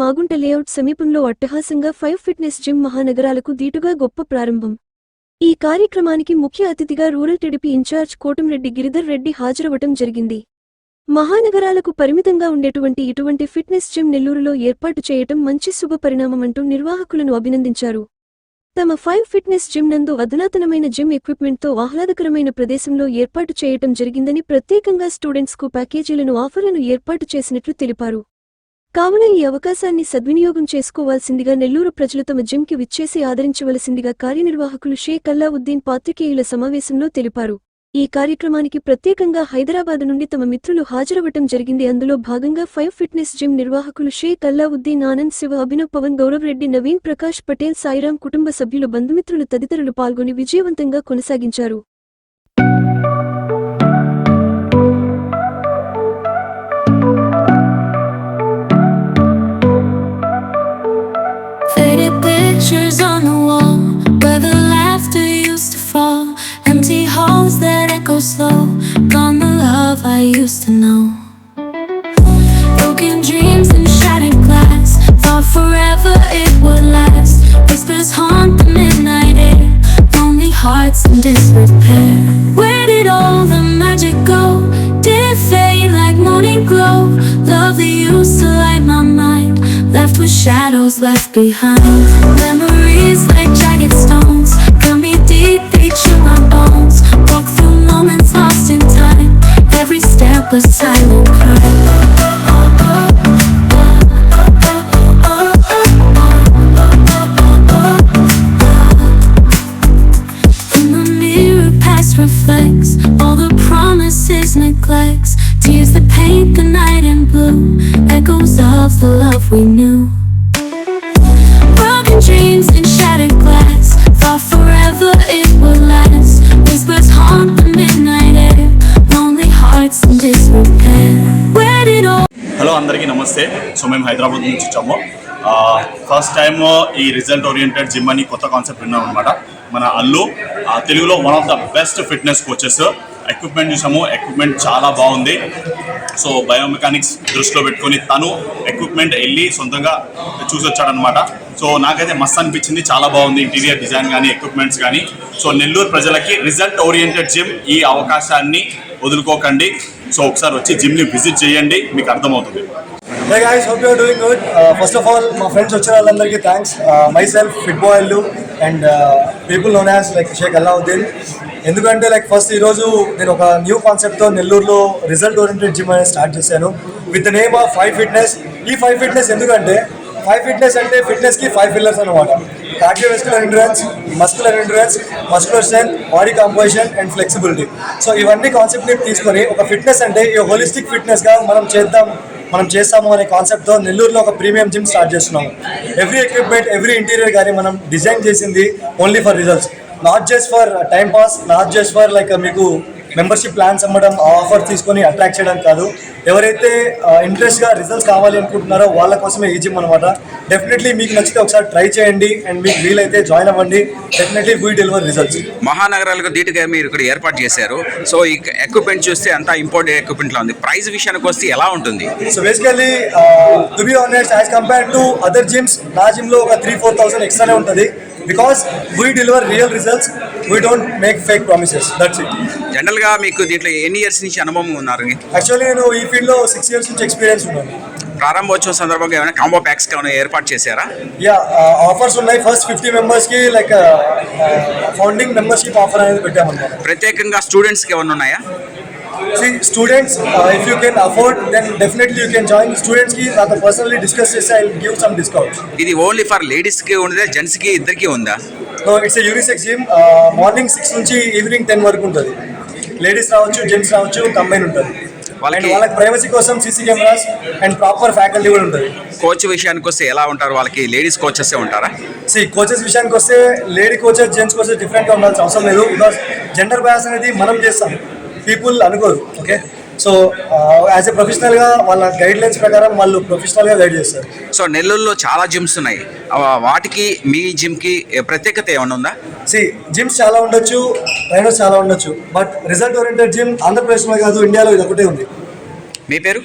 Magunta layout సమీపంలో అట్టహాసంగా five fitness gym మహానగరాలకు దీటుగా గొప్ప ప్రారంభం. ఈ కార్యక్రమానికి ముఖ్య అతిథిగా rural TDP in-charge Kotamreddy Giridhar Reddy హాజరవటం జరిగింది. మహానగరాలకు పరిమితంగా ఉండేటువంటి ఇటువంటి ఫిట్నెస్ జిమ్ నెల్లూరులో ఏర్పాటు చేయటం మంచి శుభ పరిణామమంటూ నిర్వాహకులను అభినందించారు. తమ ఫైవ్ ఫిట్నెస్ జిమ్ నందు అధునాతనమైన జిమ్ ఎక్విప్మెంట్తో ఆహ్లాదకరమైన ప్రదేశంలో ఏర్పాటు చేయటం జరిగిందని ప్రత్యేకంగా స్టూడెంట్స్కు ప్యాకేజీలను ఆఫర్లను ఏర్పాటు చేసినట్లు తెలిపారు. కావున ఈ అవకాశాన్ని సద్వినియోగం చేసుకోవాల్సిందిగా నెల్లూరు ప్రజలు తమ జిమ్కి విచ్చేసి ఆదరించవలసిందిగా కార్యనిర్వాహకులు షేక్ అల్లావుద్దీన్ పాత్రికేయుల సమావేశంలో తెలిపారు. ఈ కార్యక్రమానికి ప్రత్యేకంగా హైదరాబాద్ నుండి తమ మిత్రులు హాజరవ్వటం జరిగింది. అందులో భాగంగా ఫైవ్ ఫిట్నెస్ జిమ్ నిర్వాహకులు షేక్ అల్లావుద్దీన్ ఆనంద్ శివ అభినవ్ పవన్ గౌరవరెడ్డి నవీన్ ప్రకాష్ పటేల్ సాయిరాం కుటుంబ సభ్యులు బంధుమిత్రులు తదితరులు పాల్గొని విజయవంతంగా కొనసాగించారు. Pictures on the wall where the laughter used to fall. Empty halls that echo slow. Gone the love I used to know. Broken dreams and shattered glass. Thought forever it would last. Whispers haunt the midnight air. Lonely hearts in disrepair. Where did all the magic go? Did it fade like morning glow? Love that used to light my mind. Left with shadows left behind. Like jagged stones. Cut me deep, they my bones. Walk through moments lost in time. Every step was silent cry. Reflects all the promises, neglects, tears that paint the night in blue, echoes of the love we knew. నమస్తే so మేము హైదరాబాద్ నుంచి వచ్చాము. First time ఈ result oriented gym అని కొత్త concept విన్నాం అనమాట మన అల్లు తెలుగులో one of the best fitness coaches equipment చూసాము ఎక్విప్మెంట్ చాలా బాగుంది. సో బయోమెకానిక్స్ దృష్టిలో పెట్టుకొని తను ఎక్విప్మెంట్ వెళ్ళి సొంతంగా చూసి వచ్చాడనమాట సో నాకైతే మస్త్ అనిపించింది చాలా బాగుంది ఇంటీరియర్ డిజైన్ కానీ ఎక్విప్మెంట్స్ కానీ సో నెల్లూరు ప్రజలకి రిజల్ట్ ఓరియంటెడ్ జిమ్ ఈ అవకాశాన్ని వదులుకోకండి. సో ఒకసారి వచ్చి జిమ్ని విజిట్ చేయండి మీకు అర్థమవుతుంది. Hey guys hope you're doing good first of all మా ఫ్రెండ్స్ వచ్చిన వాళ్ళందరికీ thanks myself fit బాయిల్లు and people known as like Sheikh Allauddin ఎందుకంటే లైక్ ఫస్ట్ ఈరోజు నేను ఒక న్యూ కాన్సెప్ట్తో నెల్లూరులో రిజల్ట్ ఓరియంటెడ్ జిమ్ అనేది స్టార్ట్ చేశాను. With name of five fitness ఈ ఫైవ్ ఫిట్నెస్ ఎందుకంటే ఫైవ్ ఫిట్నెస్ అంటే ఫిట్నెస్కి ఫైవ్ పిల్లర్స్ అనమాట cardiovascular endurance muscular endurance muscular strength body composition and flexibility so ఇవన్నీ కాన్సెప్ట్ని తీసుకొని ఒక ఫిట్నెస్ అంటే ఈ హోలిస్టిక్ ఫిట్నెస్గా మనం చేద్దాం మనం చేస్తాము అనే కాన్సెప్ట్తో నెల్లూరులో ఒక ప్రీమియం జిమ్ స్టార్ట్ చేస్తున్నాము. ఎవ్రీ ఎక్విప్మెంట్ ఎవ్రీ ఇంటీరియర్ కానీ మనం డిజైన్ చేసింది only for results not just for time pass not just for like మీకు మెంబర్షిప్ ప్లాన్స్ అమ్మడం ఆఫర్ తీసుకొని అట్రాక్ట్ చేయడం కాదు. ఎవరైతే ఇంట్రెస్ట్గా రిజల్ట్స్ కావాలి అనుకుంటున్నారో వాళ్ళ కోసమే ఈ జిమ్ అనమాట డెఫినెట్లీ మీకు నచ్చితే ఒకసారి ట్రై చేయండి అండ్ మీకు వీలైతే జాయిన్ అవ్వండి. డెఫినెట్లీ వీ డెలివర్ రిజల్ట్స్ మహానగరాలకు ధీటుగా మీరు ఇక్కడ ఏర్పాటు చేశారు. సో ఈ ఎక్విప్మెంట్ చూస్తే అంతా ఇంపార్టెంట్ ఎక్విప్మెంట్ లా ఉంది. ప్రైస్ విషయానికి వస్తే ఎలా ఉంటుంది? So basically to be honest as compare to other gyms నా జిమ్లో ఒక త్రీ ఫోర్ థౌసండ్ ఎక్స్ట్రానే ఉంటుంది. Because we deliver real results we don't make fake promises that's it జనరల్గా మీకు దీంట్లో ఎన్ని ఇయర్స్ నుంచి అనుభవం ఉన్నారు యాక్చువల్లీ నేను ఈ ఫీల్డ్లో సిక్స్ ఇయర్స్ నుంచి ఎక్స్పీరియన్స్ ఉన్నాను. ప్రారంభోత్సవం సందర్భంగా ఏమైనా కాంబో ప్యాక్స్ ఏమైనా ఏర్పాటు చేశారా? యా ఆఫర్స్ ఉన్నాయి. ఫస్ట్ ఫిఫ్టీ మెంబర్స్కి లైక్ ఫౌండింగ్ మెంబర్షిప్ ఆఫర్ అనేది పెట్టామన్నమాట. ప్రత్యేకంగా స్టూడెంట్స్కి ఏమైనా ఉన్నాయా? See students if you can afford then definitely you can join స్టూడెంట్స్కి నాతో పర్సనలీ డిస్కస్ చేస్తే ఐ గివ్ సమ్ డిస్కౌంట్ ఇది ఓన్లీ ఫర్ లేడీస్కి ఉండదా? జెంట్స్కి ఇద్దరికి ఉందా? So it's unisex gym morning six నుంచి ఈవినింగ్ టెన్ వరకు ఉంటుంది. లేడీస్ రావచ్చు జెంట్స్ రావచ్చు కంబైన్ ఉంటుంది. వాళ్ళకి- వాళ్ళకి ప్రైవసీ కోసం CC cameras and proper faculty కూడా ఉంటుంది. కోచ్ విషయానికి వస్తే ఎలా ఉంటారు? వాళ్ళకి లేడీస్ కోచెస్ ఉంటారా? సి కోచెస్ విషయానికి వస్తే లేడీ కోచెస్ జెంట్స్ కోచెస్ డిఫరెంట్గా ఉండాల్సిన అవసరం లేదు. బికాస్ జెండర్ బయాస్ అనేది మనం చేస్తాం. పీపుల్ అనుకోరు ఓకే సో యాజ్ ఎ ప్రొఫెషనల్గా వాళ్ళ గైడ్ లైన్స్ ప్రకారం వాళ్ళు ప్రొఫెషనల్గా గైడ్ చేస్తారు. సో నెల్లూరులో చాలా జిమ్స్ ఉన్నాయి. వాటికి మీ జిమ్కి ప్రత్యేకత ఏమైనా ఉందా? సి జిమ్స్ చాలా ఉండొచ్చు ట్రైనర్స్ చాలా ఉండొచ్చు బట్ రిజల్ట్ ఓరియంటెడ్ జిమ్ ఆంధ్రప్రదేశ్లో కాదు ఇండియాలో ఇది ఒకటే ఉంది. మీ పేరు?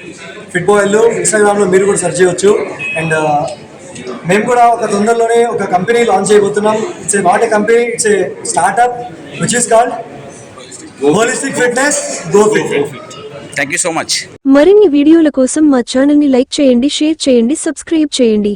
ఫిట్ బాయ్లు ఇన్స్టాగ్రామ్లో మీరు కూడా సెర్చ్ చేయొచ్చు. అండ్ మేము కూడా ఒక తొందరలోనే ఒక కంపెనీ లాంచ్ చేయబోతున్నాం. It's a not a company it's a startup which is called holistic fitness go fit thank you so much మరిన్ని వీడియోల కోసం మా ఛానల్ని లైక్ చేయండి షేర్ చేయండి సబ్స్క్రైబ్ చేయండి.